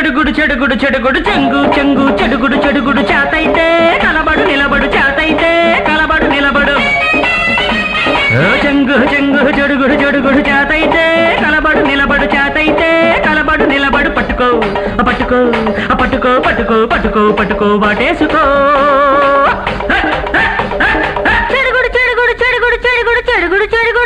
చెడుగుడు చెడుగుడు చెంగు చెంగు చెడుగుడు చెడుగుడు చేతైతే కలబడు నిలబడు చేతైతే కలబడు నిలబడు. చెంగు చెంగు చెడుగుడు చెడుగుడు చేతైతే కలబడు నిలబడు చేతైతే కలబడు నిలబడు పట్టుకో ఆ పట్టుకో పట్టుకో పట్టుకో పట్టుకో పట్టుకో వాటేసుకో. చెడుగుడు చెడుగుడు చెడుగుడు చెడుగుడు చెడుగుడు చెడుగుడు చెడుగుడు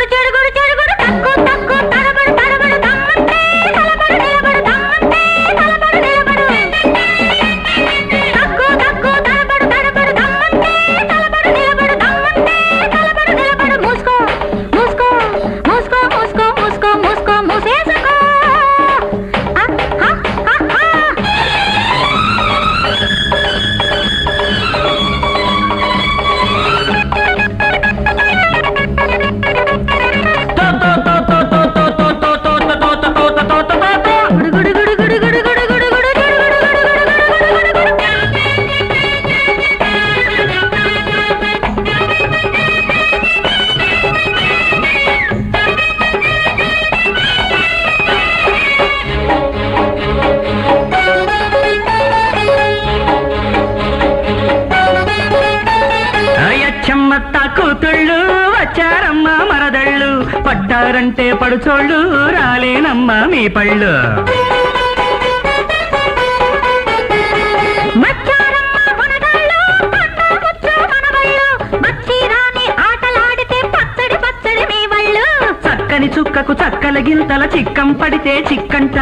కూతుళ్ళు వచ్చారమ్మా మరదళ్ళు. పడ్డారంటే పడుచోళ్ళు రాలేనమ్మా మీ పళ్ళు. చక్కని చుక్కకు చక్కల గింతల చిక్కం పడితే చిక్కంట.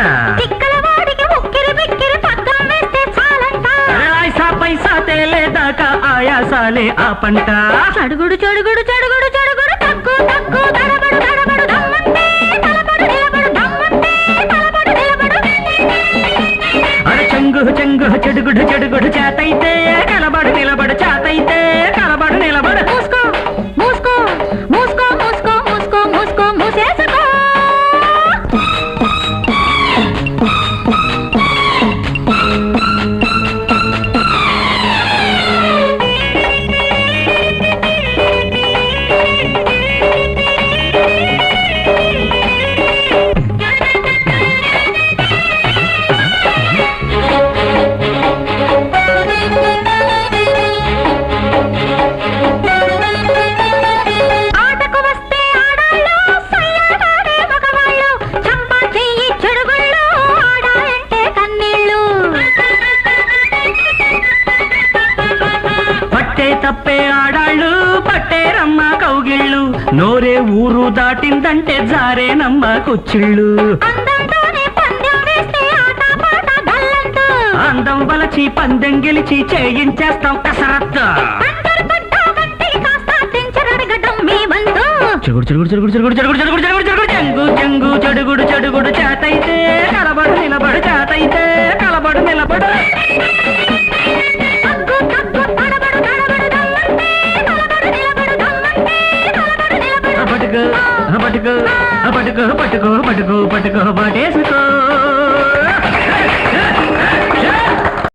ఐసా పైసా తేలేదాకా ఆయాసాలే ఆ పంట. చడుగుడు చడుగుడు చడుగుడు చడుగుడు తక్కు తక్కు దడబడు దడబడు దమ్మంటే తలబడు నిలబడు దమ్మంటే తలబడు నిలబడు అరే చెంగు చెంగు చెడుగుడు చెడుగుడు చేతైతే నోరే ఊరు దాటిందంటే జారేనమ్మ కుచ్చిళ్ళు. అందం వలచి పందెం గెలిచి చేయించేస్తాం కసరత్తు చెగుడు చెగుడు చెగుడు చెగుడు చెగుడు చెగుడు చెగుడు చెగుడు చెంగు చెంగు చెడుగుడు చెడుగుడు చేతైతే కలబడు నిలబడు చేతైతే కలబడు నిలబడు. పట్టుకో పట్టుకో పట్టుకో పట్టుకో పట్టుకో పట్టేసుకో.